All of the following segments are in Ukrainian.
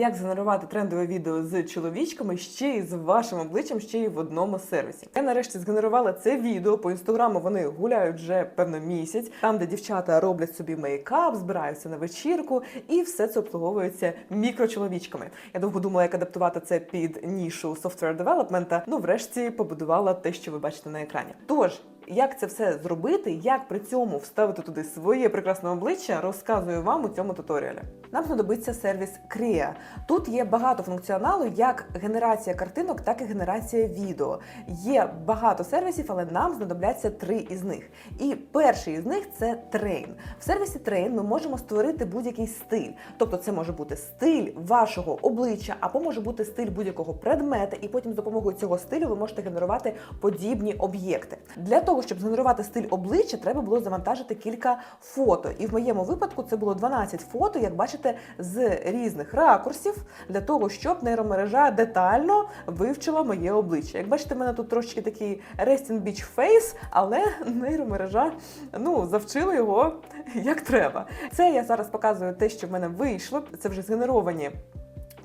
як згенерувати трендове відео з чоловічками ще й з вашим обличчям, ще й в одному сервісі. Я нарешті згенерувала це відео по інстаграму. Вони гуляють вже певно місяць, там де дівчата роблять собі мейкап, збираються на вечірку, і все це обслуговується мікрочоловічками. Я довго думала, як адаптувати це під нішу софтвер девелопмента. Ну, врешті побудувала те, що ви бачите на екрані. Тож. Як це все зробити, як при цьому вставити туди своє прекрасне обличчя, розказую вам у цьому туторіалі. Нам знадобиться сервіс Crea. Тут є багато функціоналу, як генерація картинок, так і генерація відео. Є багато сервісів, але нам знадобляться три із них. І перший із них це Train. В сервісі Train ми можемо створити будь-який стиль. Тобто, це може бути стиль вашого обличчя, або може бути стиль будь-якого предмета, і потім з допомогою цього стилю ви можете генерувати подібні об'єкти. Для того, щоб згенерувати стиль обличчя, треба було завантажити кілька фото. І в моєму випадку це було 12 фото, як бачите, з різних ракурсів, для того, щоб нейромережа детально вивчила моє обличчя. Як бачите, в мене тут трошечки такий resting beach face, але нейромережа ну, завчила його як треба. Це я зараз показую те, що в мене вийшло. Це вже згенеровані.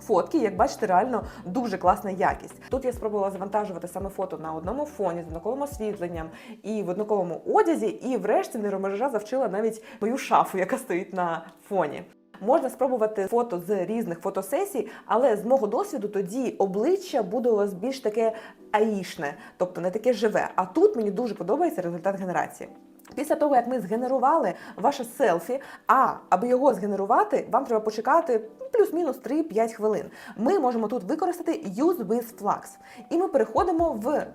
Фотки, як бачите, реально дуже класна якість. Тут я спробувала завантажувати саме фото на одному фоні з однаковим освітленням і в однаковому одязі. І, врешті, нейромережа завчила навіть мою шафу, яка стоїть на фоні. Можна спробувати фото з різних фотосесій, але з мого досвіду тоді обличчя буде у вас більш таке аїшне, тобто не таке живе. А тут мені дуже подобається результат генерації. Після того, як ми згенерували ваше селфі, а аби його згенерувати, вам треба почекати плюс-мінус 3-5 хвилин. Ми можемо тут використати Use with Flux. І ми переходимо в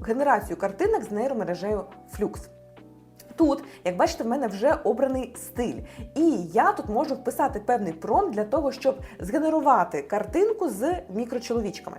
генерацію картинок з нейромережею Flux. Тут, як бачите, в мене вже обраний стиль. І я тут можу вписати певний промпт для того, щоб згенерувати картинку з мікрочоловічками.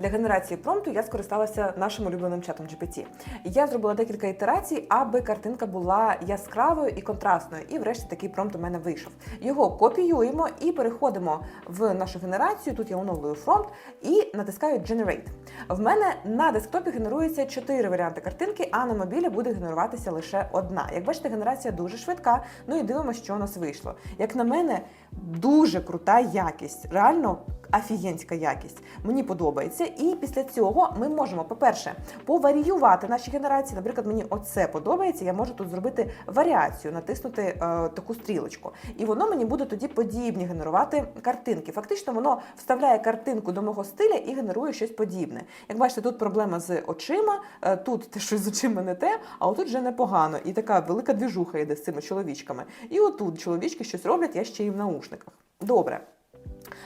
Для генерації промпту я скористалася нашим улюбленим чатом GPT. Я зробила декілька ітерацій, аби картинка була яскравою і контрастною. І врешті такий промпт у мене вийшов. Його копіюємо і переходимо в нашу генерацію. Тут я оновлюю промпт і натискаю Generate. В мене на десктопі генерується чотири варіанти картинки, а на мобілі буде генеруватися лише одна. Як бачите, генерація дуже швидка. Ну і дивимося, що у нас вийшло. Як на мене, дуже крута якість. Реально офігенська якість. Мені подобається. І після цього ми можемо, по-перше, поваріювати наші генерації. Наприклад, мені оце подобається. Я можу тут зробити варіацію, натиснути е, таку стрілочку. І воно мені буде тоді подібні генерувати картинки. Фактично, воно вставляє картинку до мого стиля і генерує щось подібне. Як бачите, тут проблема з очима, е, тут те, що з очима не те, а отут вже непогано. І така велика двіжуха йде з цими чоловічками. І отут чоловічки щось роблять, я ще й в наушниках. Добре.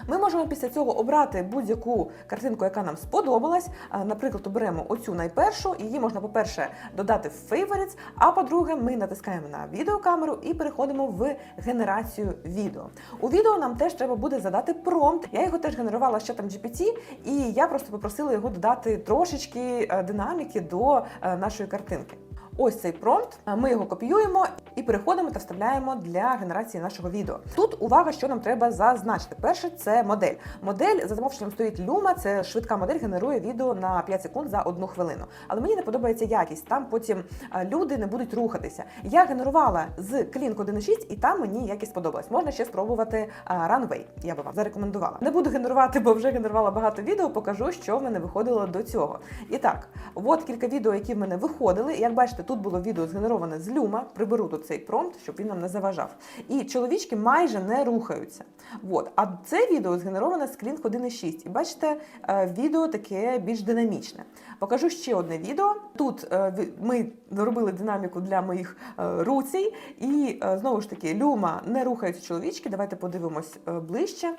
Ми можемо після цього обрати будь-яку картинку, яка нам сподобалась. Наприклад, оберемо оцю найпершу. Її можна, по-перше, додати в Favorites, а по-друге, ми натискаємо на відеокамеру і переходимо в генерацію відео. У відео нам теж треба буде задати промпт. Я його теж генерувала ще там GPT, і я просто попросила його додати трошечки е, динаміки до е, нашої картинки. Ось цей промпт. Ми його копіюємо і переходимо та вставляємо для генерації нашого відео. Тут увага, що нам треба зазначити. Перше, це модель. Модель за замовченням стоїть Luma, це швидка модель, генерує відео на 5 секунд за одну хвилину. Але мені не подобається якість. Там потім е, люди не будуть рухатися. Я генерувала з Clean 1.6 і там мені якість сподобалась. Можна ще спробувати е, Runway. Я би вам зарекомендувала. Не буду генерувати, бо вже генерувала багато відео. Покажу, що в мене виходило до цього. І так, от кілька відео, які в мене виходили. Як бачите, тут було відео згенероване з люма. Приберу тут цей промпт, щоб він нам не заважав. І чоловічки майже не рухаються. От. А це відео згенероване з Clean 1.6. І бачите, е, відео таке більш динамічне. Покажу ще одне відео. Тут е, ми робили динаміку для моїх е, руцій, і знову ж таки, люма не рухаються чоловічки. Давайте подивимось ближче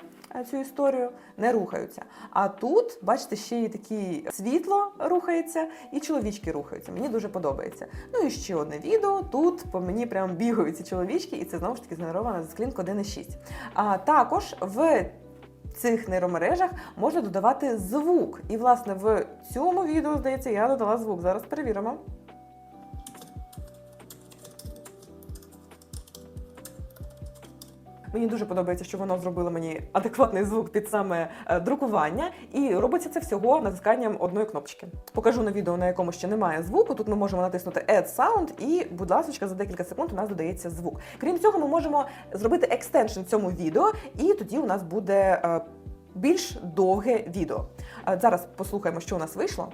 цю історію. Не рухаються. А тут, бачите, ще і такі світло рухається, і чоловічки рухаються. Мені дуже подобається. Ну і ще одне відео. Тут по мені прям бігають ці чоловічки, і це знову ж таки згенеровано з Clean 1.6. А також в цих нейромережах можна додавати звук. І, власне, в цьому відео, здається, я додала звук. Зараз перевіримо. Мені дуже подобається, що воно зробило мені адекватний звук під саме е, друкування, і робиться це всього натисканням одної кнопочки. Покажу на відео, на якому ще немає звуку. Тут ми можемо натиснути Add Sound, і, будь ласка, за декілька секунд у нас додається звук. Крім цього, ми можемо зробити екстеншн цьому відео, і тоді у нас буде. е, більш довге відео. Е, Зараз послухаємо, що у нас вийшло.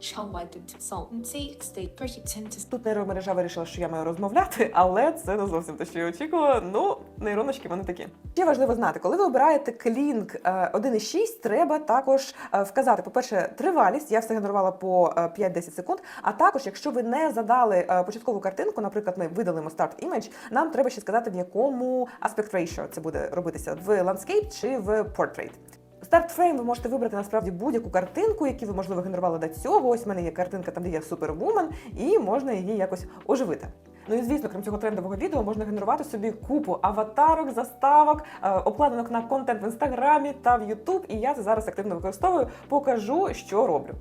Consultancy state pretty tintus Тут нейромережа вирішила, що я маю розмовляти, але це не зовсім те, що я очікувала. Ну, нейроночки вони такі. Ще важливо знати, коли ви обираєте клінк е, 1.6, треба також е, вказати, по-перше, тривалість. Я все генерувала по е, 5-10 секунд. А також, якщо ви не задали е, початкову картинку, наприклад, ми видалимо Start Image, нам треба ще сказати, в якому aspect ratio це буде робитися в Landscape чи в Portrait. Старт фрейм ви можете вибрати насправді будь-яку картинку, яку ви можливо генерували до цього. Ось в мене є картинка, там де є супервумен, і можна її якось оживити. Ну і звісно, крім цього трендового відео, можна генерувати собі купу аватарок, заставок, е, обкладинок на контент в інстаграмі та в Ютуб. І я це зараз активно використовую. Покажу, що роблю.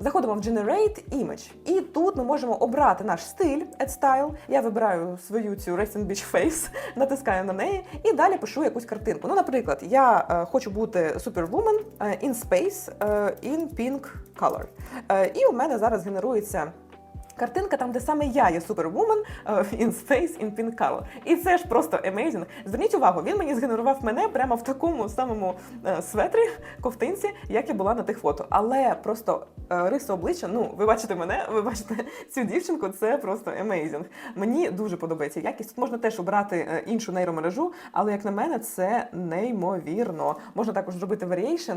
Заходимо в Generate Image. І тут ми можемо обрати наш стиль Add Style. Я вибираю свою цю Racing Beach Face, натискаю на неї і далі пишу якусь картинку. Ну, наприклад, я е, хочу бути Superwoman е, in Space е, in Pink Color. Е, і у мене зараз генерується. Картинка там, де саме я є супервумен е, in space in pink color. І це ж просто amazing. Зверніть увагу, він мені згенерував мене прямо в такому самому е, светрі, ковтинці, як я була на тих фото. Але просто е, риси обличчя, ну, ви бачите мене, ви бачите цю дівчинку, це просто amazing. Мені дуже подобається якість. Тут можна теж обрати іншу нейромережу, але як на мене, це неймовірно. Можна також зробити варіейшн.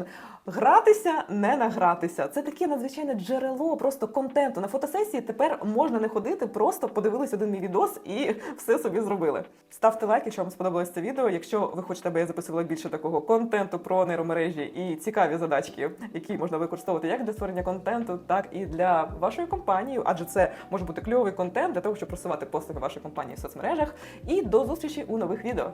Гратися, не награтися. Це таке надзвичайне джерело просто контенту. На фотосесії можна не ходити, просто подивились один мій відос і все собі зробили. Ставте лайк, якщо вам сподобалось це відео. Якщо ви хочете, аби я записувала більше такого контенту про нейромережі і цікаві задачки, які можна використовувати як для створення контенту, так і для вашої компанії, адже це може бути кльовий контент для того, щоб просувати послуги вашої компанії в соцмережах. І до зустрічі у нових відео.